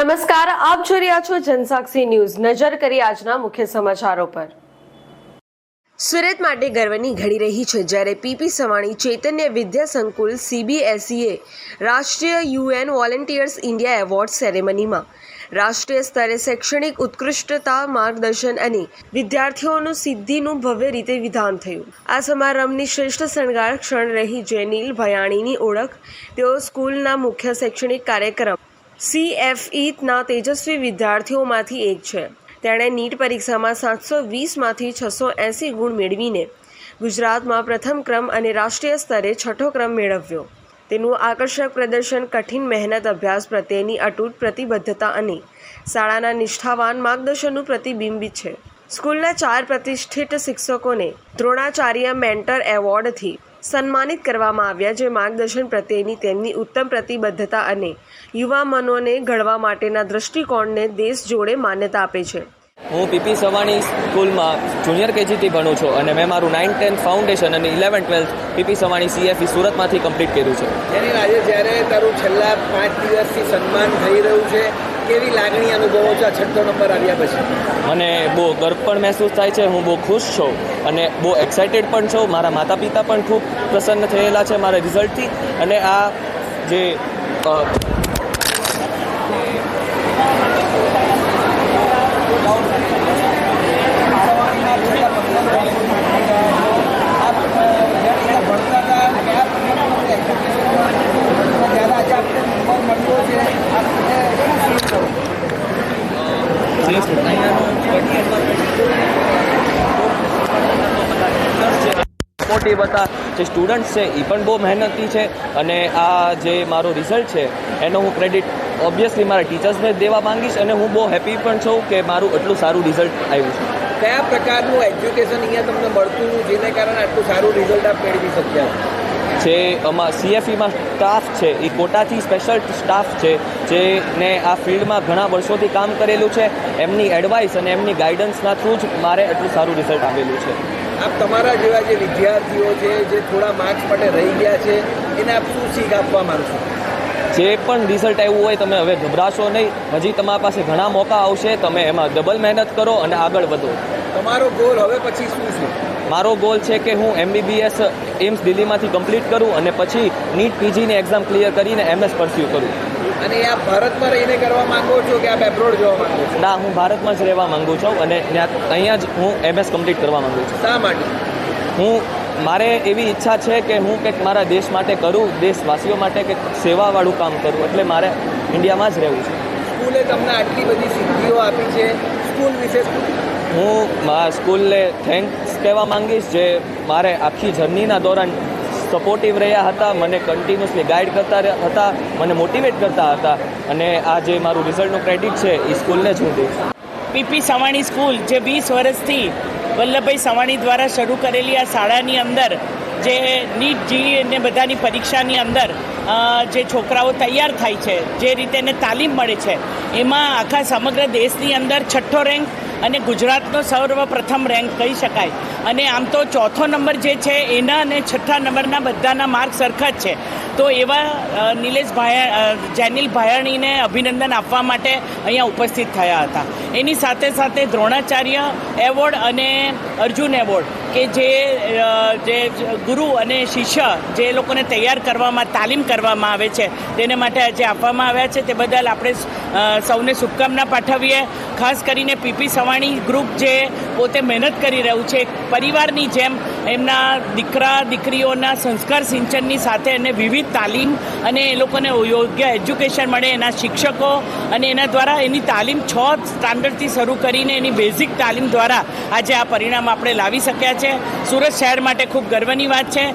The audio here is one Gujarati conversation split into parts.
નમસ્કાર, આપ જોઈ રહ્યા છો જનસાક્ષી ન્યૂઝ. નજર કરી આજના મુખ્ય સમાચારો પર. સુરત માટે ગર્વની ઘડી રહી છે જ્યારે પીપી સવાણી, ચૈતન્ય વિદ્યા સંકુલ, સીબીએસઈએ, રાષ્ટ્રીય યુએન વોલેન્ટિયર્સ ઇન્ડિયા એવોર્ડ સેરેમનીમાં. રાષ્ટ્રીય સ્તરે શૈક્ષણિક ઉત્કૃષ્ટતા, માર્ગદર્શન અને વિદ્યાર્થીઓનું સિદ્ધિનું ભવ્ય રીતે વિધાન થયું. આ સમારંભની શ્રેષ્ઠ શણગાર ક્ષણ રહી જેનીલ ભયાણીની ઓળખ. તેઓ સ્કૂલના મુખ્ય શૈક્ષણિક કાર્યક્રમ સીએફઈના તેજસ્વી વિદ્યાર્થીઓમાંથી એક છે. તેણે નીટ પરીક્ષામાં સાતસો વીસમાંથી છસો એંસી ગુણ મેળવીને ગુજરાતમાં પ્રથમ ક્રમ અને રાષ્ટ્રીય સ્તરે છઠ્ઠો ક્રમ મેળવ્યો. તેનું આકર્ષક પ્રદર્શન, કઠિન મહેનત, અભ્યાસ પ્રત્યેની અતૂટ પ્રતિબદ્ધતા અને શાળાના નિષ્ઠાવાન માર્ગદર્શનનું પ્રતિબિંબિત છે. સ્કૂલના ચાર પ્રતિષ્ઠિત શિક્ષકોને દ્રોણાચાર્ય મેન્ટર એવોર્ડથી સન્માનિત કરવામાં આવ્યા જે માર્ગદર્શન પ્રત્યેની તેમની ઉત્તમ પ્રતિબદ્ધતા અને યુવા મનોને ઘડવા માટેના દૃષ્ટિકોણને દેશ જોડે માન્યતા આપે છે. હું પીપી સવાણી સ્કૂલમાં જુનિયર કેજીથી ભણું છું અને મેં મારું નાઇન ટેન્થ ફાઉન્ડેશન અને eleven twelfth P P Savani C F E સુરતમાંથી complete કર્યું છે. જેની આજે જ્યારે તારું છેલ્લા પાંચ દિવસથી સન્માન થઈ રહ્યું છે કેવી લાગણી અનુભવો છો આ છઠ્ઠો નંબર આવ્યા પછી? મને બહુ ગર્વ પણ મહેસૂસ થાય છે, હું બહુ ખુશ છું અને બહુ એક્સાઇટેડ પણ છું. મારા માતા પિતા પણ ખૂબ પ્રસન્ન થયેલા છે મારા રિઝલ્ટથી અને આ જે જે સપોર્ટિવ હતા જે સ્ટુડન્ટ્સ છે એ પણ બહુ મહેનતી છે અને આ જે મારો રિઝલ્ટ છે એનો હું ક્રેડિટ ઓબ્વિયસલી મારા ટીચર્સને જ દેવા માંગીશ અને હું બહુ હેપી પણ છું કે મારું એટલું સારું રિઝલ્ટ આવ્યું છે. કયા પ્રકારનું એજ્યુકેશન અહીંયા તમને મળતું જેને કારણે આટલું સારું રિઝલ્ટ આપ મેળવી શક્યા? જે અમારા સીએફઈમાં સ્ટાફ છે એ કોટાથી સ્પેશિયલ સ્ટાફ છે જેને આ ફિલ્ડમાં ઘણા વર્ષોથી કામ કરેલું છે. એમની એડવાઇસ અને એમની ગાઈડન્સના થ્રુ જ મારે એટલું સારું રિઝલ્ટ આવેલું છે. આપ તમારા જેવા જે વિદ્યાર્થીઓ છે જે થોડા માર્ક્સ માટે રહી ગયા છે એને આપ શું શીખ આપવા માંગશો? જે પણ રિઝલ્ટ આવ્યું હોય તમે હવે ગભરાશો નહીં. હજી તમારા પાસે ઘણા મોકા આવશે. તમે એમાં ડબલ મહેનત કરો અને આગળ વધો. તમારો ગોલ હવે પછી શું છે? મારો ગોલ છે કે હું એમબીબીએસ એમ્સ દિલ્હીમાંથી કમ્પ્લીટ કરું અને પછી નીટ પીજીની એક્ઝામ ક્લિયર કરીને એમએસ પરસ્યુ કરું. અને આ ભારતમાં રહીને કરવા માંગો છો કે આપ એબ્રોડ જવા માંગો છો? ના હું ભારતમાં જ રહેવા માંગુ છું અને અહીંયા જ હું એમએસ કમ્પ્લીટ કરવા માંગુ છું. શા માટે? હું મારે એવી ઈચ્છા છે કે હું કંઈક મારા દેશ માટે કરું દેશવાસીઓ માટે કંઈક સેવાવાળું કામ કરું એટલે મારે ઇન્ડિયામાં જ રહેવું છે. સ્કૂલે તમને આટલી બધી સિદ્ધિઓ આપી છે. સ્કૂલ વિશે હું મારા સ્કૂલને થેન્ક્સ કહેવા માંગીશ જે મારે આખી જર્નીના દોરાન સપોર્ટિવ રહ્યા હતા, મને કન્ટિન્યુઅસલી ગાઈડ કરતા હતા, મને મોટિવેટ કરતા હતા. અને આ જે મારું રિઝલ્ટનું ક્રેડિટ છે, એ સ્કૂલને જ હું દઈશ. પીપી સવાણી સ્કૂલ જે વીસ વર્ષથી વલ્લભભાઈ સવાણી દ્વારા શરૂ કરેલી આ શાળાની અંદર, જે નીટ, જીઈ અને બધાની પરીક્ષાની અંદર જે છોકરાઓ તૈયાર થાય છે, જે રીતે એને તાલીમ મળે છે, એમાં આખા સમગ્ર દેશની અંદર છઠ્ઠો રેન્ક અને ગુજરાતનો સર્વપ્રથમ રેન્ક કહી શકાય. અને આમ તો ચોથો નંબર જે છે, એના અને છઠ્ઠા નંબરના બધાના માર્ક સરખા જ છે. તો એવા નિલેશ ભાયા જેનિલ ભાયાણીને અભિનંદન આપવા માટે અહીંયા ઉપસ્થિત થયા હતા. એની સાથે સાથે દ્રોણાચાર્ય એવોર્ડ અને અર્જુન એવોર્ડ, કે જે જે ગુરુ અને શિષ્ય જે લોકોને તૈયાર કરવામાં, તાલીમ કરવામાં આવે છે, તેને માટે આજે આપવામાં આવ્યા છે. તે બદલ આપણે સૌને શુભકામના પાઠવીએ. ખાસ કરીને પીપી સવાણી ગ્રુપ જે પોતે મહેનત કરી રહ્યું છે પરિવારની જેમ એમના દીકરા, દીકરીઓના સંસ્કાર સિંચનની સાથે એને વિવિધ તાલીમ અને એ લોકોને યોગ્ય એજ્યુકેશન મળે એના શિક્ષકો અને એના દ્વારા એની તાલીમ છ સ્ટાન્ડર્ડથી શરૂ કરીને એની બેઝિક તાલીમ દ્વારા આજે આ પરિણામ આપણે લાવી શક્યા છે. સુરત શહેર માટે ખૂબ ગર્વની વાત છે.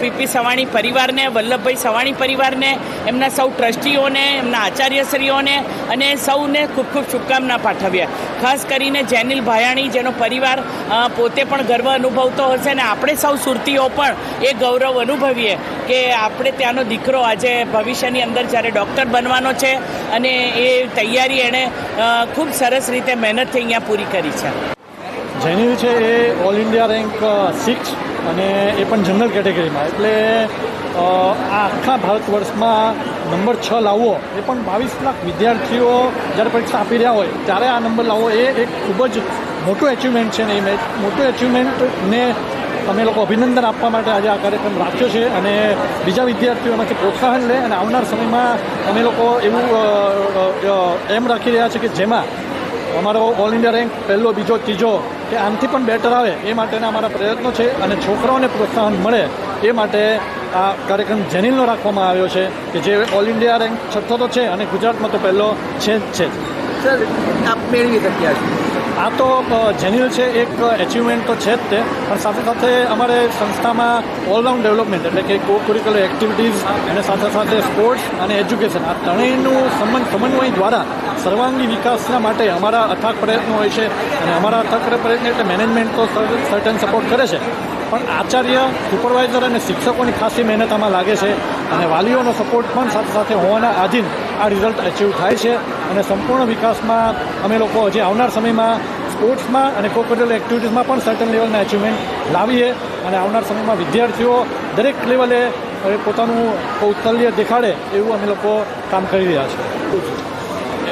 પીપી સવાણી પરિવારને, વલ્લભભાઈ સવાણી પરિવારને, એમના સૌ ટ્રસ્ટીઓને, એમના આચાર્યશ્રીઓને અને સૌને ખૂબ ખૂબ શુભકામના પાઠવીએ ખાસ કરીને જેનિલ ભાયાણી જેનો પરિવાર પોતે પણ ગર્વ અનુભવતો હશે અને આપણે સૌ સુરતીઓ પણ એ ગૌરવ અનુભવીએ કે આપણે ત્યાંનો દીકરો આજે ભવિષ્યની અંદર જ્યારે ડૉક્ટર બનવાનો છે અને એ તૈયારી એણે ખૂબ સરસ રીતે મહેનતથી અહીંયા પૂરી કરી છે. જેનિલ છે એ ઓલ ઇન્ડિયા રેન્ક સિક્સ અને એ પણ જનરલ કેટેગરીમાં. એટલે આ આખા ભારત વર્ષમાં નંબર છ લાવવો એ પણ બાવીસ લાખ વિદ્યાર્થીઓ જ્યારે પરીક્ષા આપી રહ્યા હોય, ત્યારે આ નંબર લાવવો એ એક ખૂબ જ મોટું એચિવમેન્ટ છે ને એ મોટું એચિવમેન્ટને અમે લોકો અભિનંદન આપવા માટે આજે આ કાર્યક્રમ રાખ્યો છે અને બીજા વિદ્યાર્થીઓમાંથી પ્રોત્સાહન લે અને આવનાર સમયમાં અમે લોકો એવું એમ રાખી રહ્યા છે કે જેમાં અમારો ઓલ ઇન્ડિયા રેન્ક પહેલો, બીજો, ત્રીજો કે આમથી પણ બેટર આવે એ માટેના અમારા પ્રયત્નો છે અને છોકરાઓને પ્રોત્સાહન મળે એ માટે આ કાર્યક્રમ જેનિલનો રાખવામાં આવ્યો છે કે જે ઓલ ઇન્ડિયા રેન્ક છઠ્ઠો તો છે અને ગુજરાતમાં તો પહેલો છે જ છે. સર આપ મેળવી શક્યા છો? આ તો જેન્યુઅલ છે, એક એચિવમેન્ટ તો છે જ તે. પણ સાથે સાથે અમારે સંસ્થામાં ઓલરાઉન્ડ ડેવલપમેન્ટ એટલે કે કો કરિક્યુલર એક્ટિવિટીઝ અને સાથે સાથે સ્પોર્ટ્સ અને એજ્યુકેશન આ ત્રણેયનું સંબંધ સમન્વય દ્વારા સર્વાંગી વિકાસના માટે અમારા અથાગ પ્રયત્નો હોય છે અને અમારા અથાગ પ્રયત્ન એટલે મેનેજમેન્ટ તો સર્ટન સપોર્ટ કરે છે. પણ આચાર્ય સુપરવાઇઝર અને શિક્ષકોની ખાસી મહેનત આમાં લાગે છે. અને વાલીઓનો સપોર્ટ પણ સાથે સાથે હોવાના આધીન આ રિઝલ્ટ અચીવ થાય છે. અને સંપૂર્ણ વિકાસમાં અમે લોકો હજી આવનાર સમયમાં સ્પોર્ટ્સમાં અને કોકરિક્યુલર એક્ટિવિટીઝમાં પણ સર્ટન લેવલના અચીવમેન્ટ લાવીએ. અને આવનાર સમયમાં વિદ્યાર્થીઓ દરેક લેવલે પોતાનું કૌશલ્ય દેખાડે એવું અમે લોકો કામ કરી રહ્યા છીએ.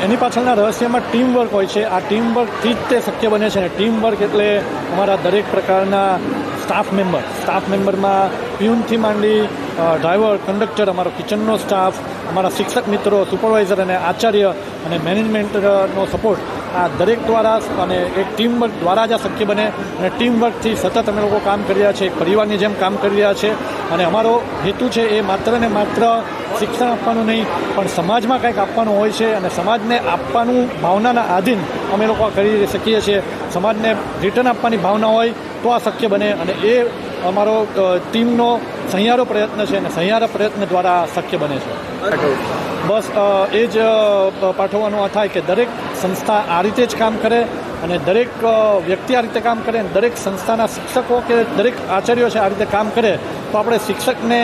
એની પાછળના રહસ્યમાં ટીમ વર્ક હોય છે. આ ટીમ વર્કથી જ તે શક્ય બને છે. અને ટીમ વર્ક એટલે અમારા દરેક પ્રકારના સ્ટાફ મેમ્બર સ્ટાફ મેમ્બરમાં પ્યુનથી માંડી ડ્રાઈવર કંડક્ટર અમારો કિચનનો સ્ટાફ અમારા શિક્ષક મિત્રો સુપરવાઇઝર અને આચાર્ય અને મેનેજમેન્ટનો સપોર્ટ આ દરેક દ્વારા અને એક ટીમ વર્ક દ્વારા જ આ શક્ય બને. અને ટીમ વર્કથી સતત અમે લોકો કામ કરી રહ્યા છે પરિવારની જેમ કામ કરી રહ્યા છે. અને અમારો હેતુ છે એ માત્ર ને માત્ર શિક્ષણ આપવાનું નહીં, પણ સમાજમાં કંઈક આપવાનું હોય છે અને સમાજને આપવાનું ભાવનાના આધીન અમે લોકો કરી શકીએ છીએ. સમાજને રિટર્ન આપવાની ભાવના હોય તો આ શક્ય બને અને એ અમારો ટીમનો સહિયારો પ્રયત્ન છે અને સહિયારા પ્રયત્ન દ્વારા શક્ય બને છે. બસ એ જ પાઠવવાનું આ થાય કે દરેક સંસ્થા આ રીતે જ કામ કરે અને દરેક વ્યક્તિ આ રીતે કામ કરે અને દરેક સંસ્થાના શિક્ષકો કે દરેક આચાર્યો છે આ રીતે કામ કરે, તો આપણે શિક્ષકને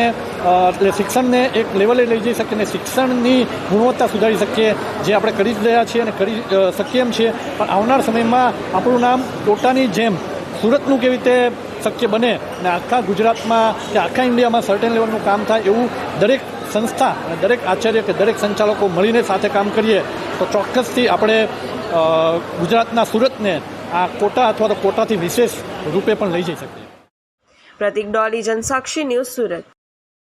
એટલે શિક્ષણને એક લેવલે લઈ જઈ શકીએ અને શિક્ષણની ગુણવત્તા સુધારી શકીએ, જે આપણે કરી જ રહ્યા છીએ અને કરી શકીએ એમ છીએ. પણ આવનાર સમયમાં આપણું નામ ટોટાની જેમ સુરતનું કેવી રીતે શક્ય બને અને આખા ગુજરાતમાં કે આખા ઇન્ડિયામાં સર્ટેન લેવલનું કામ થાય એવું દરેક સંસ્થા અને દરેક આચાર્ય કે દરેક સંચાલકો મળીને સાથે કામ કરીએ, તો ચોક્કસથી આપણે ગુજરાતના સુરતને આ કોટા અથવા તો કોટાથી વિશેષ રૂપે પણ લઈ જઈ શકીએ. પ્રતિક ડોલી જનસાક્ષી ન્યૂઝ સુરત.